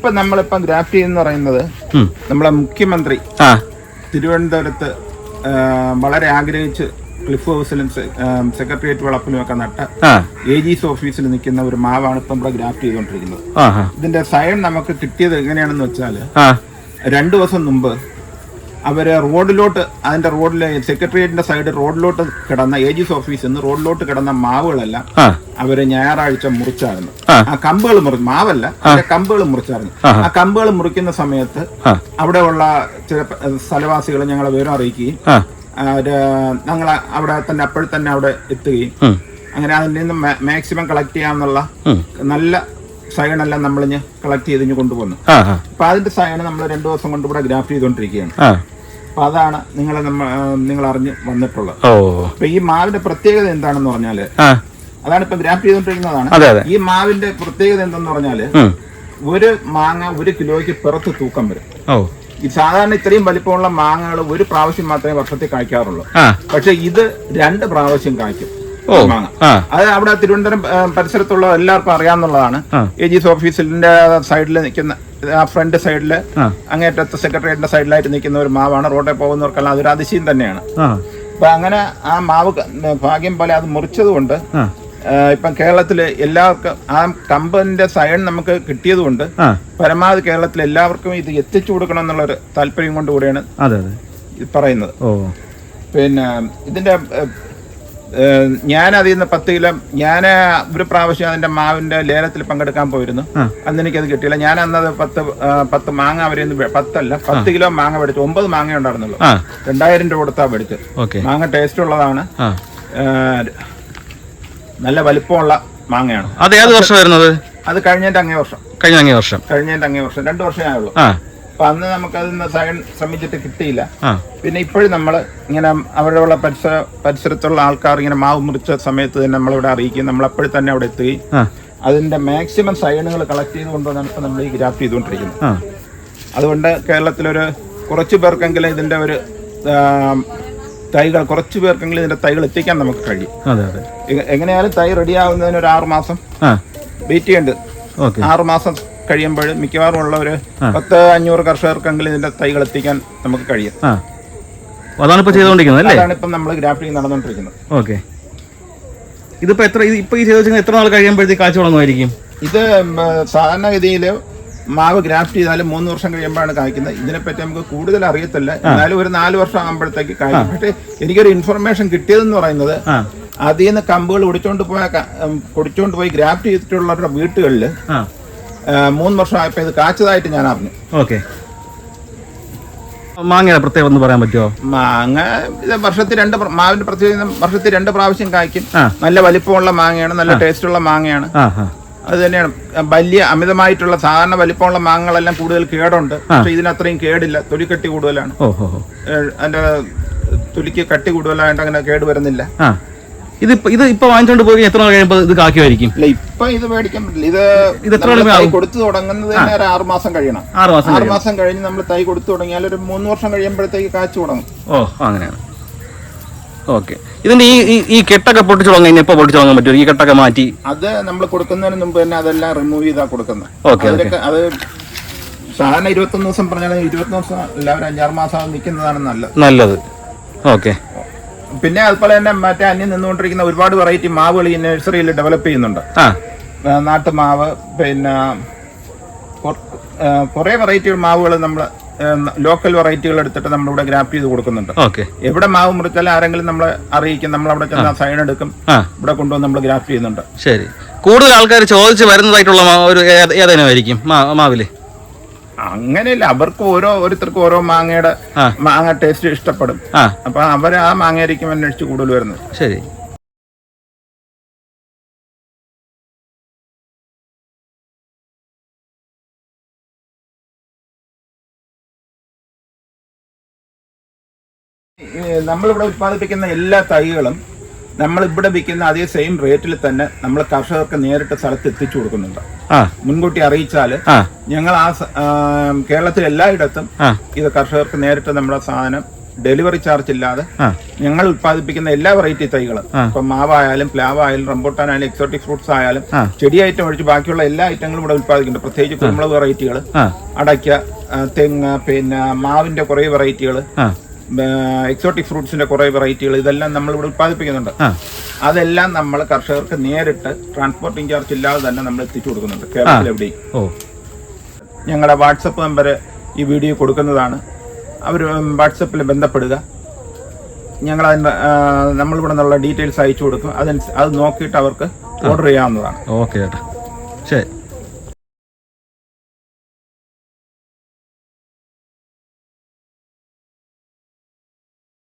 ഇപ്പൊ നമ്മളിപ്പം ഗ്രാഫ്റ്റ് എന്ന് പറയുന്നത്. നമ്മളെ മുഖ്യമന്ത്രി തിരുവനന്തപുരത്ത് വളരെ ആഗ്രഹിച്ച് ക്ലിഫ് ഹൗസിലും സെക്രട്ടേറിയറ്റ് വളപ്പിലും ഒക്കെ നട്ട എ ജിസ് ഓഫീസിൽ നിൽക്കുന്ന ഒരു മാവാണ് ഇപ്പം ഇവിടെ ഗ്രാഫ്റ്റ് ചെയ്തുകൊണ്ടിരിക്കുന്നത്. ഇതിന്റെ സൈൻ നമുക്ക് കിട്ടിയത് എങ്ങനെയാണെന്ന് വെച്ചാൽ രണ്ടു ദിവസം മുമ്പ് അവർ റോഡിലോട്ട് അതിന്റെ റോഡിലെ സെക്രട്ടേറിയറ്റിന്റെ സൈഡ് റോഡിലോട്ട് കിടന്ന എ ജിസ് ഓഫീസിൽ നിന്ന് റോഡിലോട്ട് കിടന്ന മാവുകളെല്ലാം അവർ ഞായറാഴ്ച മുറിച്ചായിരുന്നു. ആ. കമ്പുകൾ മുറി മാവല്ല അതിന്റെ കമ്പുകൾ മുറിച്ചായിരുന്നു. ആ. കമ്പുകൾ മുറിക്കുന്ന സമയത്ത് അവിടെ ഉള്ള ചില സ്ഥലവാസികൾ ഞങ്ങളെ വിവരം അറിയിക്കുകയും ഞങ്ങൾ അവിടെ തന്നെ അപ്പോൾ തന്നെ അവിടെ എത്തുകയും അങ്ങനെ അതിൽ നിന്ന് മാക്സിമം കളക്ട് ചെയ്യാമെന്നുള്ള നല്ല സൈണെല്ലാം നമ്മൾ കളക്ട് ചെയ്ത് ഇഞ്ഞ് കൊണ്ടുപോകുന്നു അപ്പൊ അതിന്റെ സൈണ് നമ്മൾ രണ്ടു ദിവസം കൊണ്ട് ഇവിടെ ഗ്രാഫ് ചെയ്തുകൊണ്ടിരിക്കുകയാണ് അപ്പൊ അതാണ് നിങ്ങളെ നിങ്ങൾ അറിഞ്ഞ് വന്നിട്ടുള്ളത്. അപ്പൊ ഈ മാവിന്റെ പ്രത്യേകത എന്താണെന്ന് പറഞ്ഞാൽ അതാണ് ഇപ്പൊ ഗ്രാഫ്റ്റ് ചെയ്തുകൊണ്ടിരിക്കുന്നതാണ്. അതെ അതെ. ഈ മാവിന്റെ പ്രത്യേകത എന്തെന്ന് പറഞ്ഞാൽ ഒരു മാങ്ങ ഒരു കിലോയ്ക്ക് പുറത്ത് തൂക്കം വരും. ഈ സാധാരണ ഇത്രയും വലിപ്പമുള്ള മാങ്ങകൾ ഒരു പ്രാവശ്യം മാത്രമേ വർഷത്തിൽ കായ്ക്കാറുള്ളൂ. പക്ഷെ ഇത് രണ്ട് പ്രാവശ്യം കായ്ക്കും മാങ്ങ. അത് അവിടെ തിരുവനന്തപുരം പരിസരത്തുള്ള എല്ലാവർക്കും അറിയാവുന്നതാണ്. എ ജി ഓഫീസിന്റെ സൈഡിൽ നിൽക്കുന്ന ആ ഫ്രണ്ട് സൈഡിൽ ആ. അങ്ങേറ്റത്തെ സെക്രട്ടേറിയറ്റിന്റെ സൈഡിലായിട്ട് നിൽക്കുന്ന ഒരു മാവാണ്. റോഡിൽ പോകുന്നവർക്കെല്ലാം അതൊരു അതിശയം തന്നെയാണ്. അപ്പൊ അങ്ങനെ ആ മാവ് ഭാഗ്യം പോലെ അത് മുറിച്ചത് കൊണ്ട് ഇപ്പം കേരളത്തിൽ എല്ലാവർക്കും ആ കമ്പനിന്റെ സൈൻ നമുക്ക് കിട്ടിയതുകൊണ്ട് പരമാവധി കേരളത്തിൽ എല്ലാവർക്കും ഇത് എത്തിച്ചു കൊടുക്കണം എന്നുള്ളൊരു താല്പര്യം കൊണ്ട് കൂടിയാണ് അതെ അതെ. ഇത് പറയുന്നത്. ഓ. പിന്നെ ഇതിന്റെ ഞാൻ അതിൽ നിന്ന് പത്ത് കിലോ ഞാൻ ഒരു പ്രാവശ്യം അതിന്റെ മാവിന്റെ ലേലത്തിൽ പങ്കെടുക്കാൻ പോയിരുന്നു. അന്ന് എനിക്കത് കിട്ടിയില്ല. ഞാൻ അന്നത് പത്ത് പത്ത് മാങ്ങ അവരിൽ വേ- പത്തല്ല പത്ത് കിലോ മാങ്ങ മേടിച്ചു. ഒമ്പത് മാങ്ങ ഉണ്ടായിരുന്നുള്ളൂ രണ്ടായിരം രൂപ കൊടുത്താ മേടിച്ചത്. മാങ്ങ ടേസ്റ്റ് ഉള്ളതാണ്. നല്ല വലിപ്പമുള്ള മാങ്ങയാണ്. അത് ഏത് വർഷം വരുന്നത്? അത് കഴിഞ്ഞതിന്റെ അങ്ങേ വർഷം. കഴിഞ്ഞ അങ്ങേ വർഷം. കഴിഞ്ഞതിന്റെ അങ്ങേ വർഷം. രണ്ടു വർഷമേ ആയുള്ളൂ. ആ. അപ്പൊ അന്ന് നമുക്ക് അതിന് സൈൻ ശ്രമിച്ചിട്ട് കിട്ടിയില്ല പിന്നെ ഇപ്പോഴും നമ്മൾ ഇങ്ങനെ അവിടെ ഉള്ള പരിസര പരിസരത്തുള്ള ആൾക്കാർ ഇങ്ങനെ മാവ് മുറിച്ച സമയത്ത് തന്നെ നമ്മളിവിടെ അറിയിക്കും നമ്മൾ അപ്പോഴും തന്നെ അവിടെ എത്തുകയും അതിന്റെ മാക്സിമം സൈനുകൾ കളക്ട് ചെയ്ത് കൊണ്ടുവന്നാണ് ഇപ്പൊ നമ്മൾ ഈ ഗ്രാഫ്റ്റ് ചെയ്തുകൊണ്ടിരിക്കുന്നത്. അതുകൊണ്ട് കേരളത്തിലൊരു കുറച്ച് പേർക്കെങ്കിലും ഇതിന്റെ ഒരു തൈകൾ കുറച്ച് പേർക്കെങ്കിലും ഇതിന്റെ തൈകൾ എത്തിക്കാൻ നമുക്ക് കഴിയും. അതെ അതെ. എങ്ങനെയാലും തൈ റെഡി ആവുന്നതിന് ഒരു ആറ് മാസം വെയിറ്റ് ചെയ്യേണ്ടത് ആറു മാസം കഴിയുമ്പോൾ മിക്കവാറും ഉള്ള ഒരു പത്ത് അഞ്ഞൂറ് കർഷകർക്കെങ്കിലും ഇതിന്റെ തൈകൾ എത്തിക്കാൻ നമുക്ക് കഴിയും. അതാണ് ഇപ്പൊ ചെയ്തുകൊണ്ടിരിക്കുന്നത് അല്ലേ? അതാണ് ഇപ്പം നമ്മൾ ഗ്രാഫ്റ്റിംഗ് നടന്നുകൊണ്ടിരിക്കുന്നത് ഓക്കെ. ഇതിപ്പോ എത്ര ഇപ്പൊ ഈ ചെയ്ത് എത്ര നാൾ കഴിയുമ്പോഴത്തേക്ക് കാച്ചു തുടങ്ങുമായിരിക്കും? ഇത് സാധാരണഗതിയിൽ മാവ് ഗ്രാഫ്റ്റ് ചെയ്താലും മൂന്ന് വർഷം കഴിയുമ്പോഴാണ് കായ്ക്കുന്നത്. ഇതിനെപ്പറ്റി നമുക്ക് കൂടുതൽ അറിയത്തില്ല. എന്നാലും ഒരു നാല് വർഷം ആകുമ്പോഴത്തേക്ക് കായ്ക്കും. പക്ഷേ എനിക്കൊരു ഇൻഫർമേഷൻ കിട്ടിയതെന്ന് പറയുന്നത് അതിൽ നിന്ന് കമ്പുകൾ ഒടിച്ചോണ്ട് പോയ കൊടിച്ചോണ്ട് പോയി ഗ്രാഫ്റ്റ് ചെയ്തിട്ടുള്ളവരുടെ വീട്ടുകളിൽ മൂന്ന് വർഷം ആയപ്പോൾ ഇത് കാച്ചതായിട്ട് ഞാൻ അറിഞ്ഞു. ഓക്കെ. മാങ്ങ പ്രത്യേകത ഒന്ന് പറയാൻ പറ്റുമോ മാങ്ങ ഇത് വർഷത്തിൽ രണ്ട് മാവിന്റെ പ്രത്യേകത വർഷത്തിൽ രണ്ട് പ്രാവശ്യം കായ്ക്കും. നല്ല വലിപ്പമുള്ള മാങ്ങയാണ് നല്ല ടേസ്റ്റ് ഉള്ള മാങ്ങയാണ്. അത് തന്നെയാണ് വലിയ അമിതമായിട്ടുള്ള സാധാരണ വലിപ്പമുള്ള മാങ്ങകളെല്ലാം കൂടുതൽ കേടുണ്ട്. പക്ഷെ ഇതിനത്രയും കേടില്ല. തൊലിക്കട്ടി കൂടുതലാണ്. അതിന്റെ തൊലിക്ക് കട്ടി കൂടുതലായിട്ട് അങ്ങനെ കേട് വരുന്നില്ല. ഇത് ഇത് ഇപ്പൊ വാങ്ങിച്ചോണ്ട് പോയി എത്ര നാൾ കഴിയുമ്പോൾ ഇത് കാക്കുമായിരിക്കും ഇപ്പൊ ഇത് മേടിക്കാൻ പറ്റില്ല. ഇത് ഇത് എത്ര കൊടുത്തു തുടങ്ങുന്നത് തന്നെ ഒരു ആറ് മാസം കഴിയണം. ആറ് മാസം ആറ് മാസം കഴിഞ്ഞ് നമ്മൾ തൈ കൊടുത്തു തുടങ്ങിയാൽ ഒരു മൂന്ന് വർഷം കഴിയുമ്പോഴത്തേക്ക് കാച്ചു തുടങ്ങും. ഓ അങ്ങനെയാണ്. ഓക്കെ. ഇതിന്റെ ഈ ഈ- കെട്ടൊക്കെ പൊട്ടിച്ചു തുടങ്ങാൻ ഇനി എപ്പോ പൊട്ടിച്ചു തുടങ്ങാൻ പറ്റും? ഈ കെട്ടൊക്കെ മാറ്റി? അത് നമ്മൾ കൊടുക്കുന്നതിന് മുമ്പ് തന്നെ അതെല്ലാം റിമൂവ് ചെയ്താ കൊടുക്കുന്നത് ഓക്കെ അത് സാധാരണ ഇരുപത്തൊന്ന് ദിവസം പറഞ്ഞാൽ ഇരുപത്തൊന്ന് ദിവസം എല്ലാവരും അഞ്ചാറ് മാസം നിൽക്കുന്നതാണ് നല്ലത്. നല്ലത്. ഓക്കെ. പിന്നെ അതുപോലെ തന്നെ മറ്റേ അന്യം നിന്നുകൊണ്ടിരിക്കുന്ന ഒരുപാട് വെറൈറ്റി മാവുകൾ ഈ നഴ്സറിയിൽ ഡെവലപ്പ് ചെയ്യുന്നുണ്ട്. നാട്ടുമാവ് പിന്നെ കുറേ വെറൈറ്റി മാവുകൾ നമ്മൾ ലോക്കൽ വെറൈറ്റികൾ എടുത്തിട്ട് നമ്മളിവിടെ ഗ്രാപ്പ് ചെയ്ത് കൊടുക്കുന്നുണ്ട്. എവിടെ മാവ് മുറിച്ചാലും ആരെങ്കിലും നമ്മൾ അറിയിക്കും. നമ്മൾ അവിടെ ചെന്ന് സൈൻ എടുക്കും. ഇവിടെ കൊണ്ടുവന്ന് നമ്മൾ ഗ്രാപ്പ് ചെയ്യുന്നുണ്ട്. ശരി. കൂടുതൽ ആൾക്കാർ ചോദിച്ച് വരുന്നതായിട്ടുള്ള ഒരു ഏത- ഏതേനമായിരിക്കും മാവിൽ? അങ്ങനെയല്ല അവർക്ക് ഓരോ ഓരോരുത്തർക്കും ഓരോ മാങ്ങയുടെ മാങ്ങ ടേസ്റ്റ് ഇഷ്ടപ്പെടും. അപ്പൊ അവർ ആ മാങ്ങയായിരിക്കും അന്വേഷിച്ച് കൂടുതൽ വരുന്നത്. ശരി. നമ്മളിവിടെ ഉത്പാദിപ്പിക്കുന്ന എല്ലാ തൈകളും നമ്മൾ ഇവിടെ വിൽക്കുന്ന അതേ സെയിം റേറ്റിൽ തന്നെ നമ്മൾ കർഷകർക്ക് നേരിട്ട് സ്ഥലത്ത് എത്തിച്ചു കൊടുക്കുന്നുണ്ട്. മുൻകൂട്ടി അറിയിച്ചാൽ ഞങ്ങൾ ആ കേരളത്തിൽ എല്ലായിടത്തും ഇത് കർഷകർക്ക് നേരിട്ട് നമ്മുടെ സാധനം ഡെലിവറി ചാർജ് ഇല്ലാതെ ഞങ്ങൾ ഉത്പാദിപ്പിക്കുന്ന എല്ലാ വെറൈറ്റി തൈകളും. ഇപ്പൊ മാവായാലും പ്ലാവായാലും റംബൂട്ടാനായാലും എക്സോട്ടിക് ഫ്രൂട്ട്സ് ആയാലും. ചെടി ഐറ്റം ഒഴിച്ച് ബാക്കിയുള്ള എല്ലാ ഐറ്റങ്ങളും ഇവിടെ ഉത്പാദിപ്പിക്കുന്നുണ്ട് പ്രത്യേകിച്ച് കുരുമുളക് വെറൈറ്റികൾ അടയ്ക്ക തെങ്ങ് പിന്നെ മാവിന്റെ കുറേ വെറൈറ്റികൾ എക്സോട്ടിക് ഫ്രൂട്ട്സിന്റെ കുറെ വെറൈറ്റികൾ ഇതെല്ലാം നമ്മൾ ഇവിടെ ഉത്പാദിപ്പിക്കുന്നുണ്ട് അതെല്ലാം നമ്മൾ കർഷകർക്ക് നേരിട്ട് ട്രാൻസ്പോർട്ടിംഗ് ചാർജ് ഇല്ലാതെ തന്നെ നമ്മൾ എത്തിച്ചു കൊടുക്കുന്നുണ്ട്. കേരളത്തിൽ എവിടെയും. ഞങ്ങളുടെ വാട്സപ്പ് നമ്പർ ഈ വീഡിയോ കൊടുക്കുന്നതാണ്. അവർ വാട്സപ്പിൽ ബന്ധപ്പെടുക. ഞങ്ങൾ അതിന്റെ നമ്മളിവിടെ നിന്നുള്ള ഡീറ്റെയിൽസ് അയച്ചു കൊടുക്കും. അതനുസരിച്ച് അത് നോക്കിയിട്ട് അവർക്ക് ഓർഡർ ചെയ്യാവുന്നതാണ്. ഓക്കെ ചേട്ടാ. ശരി.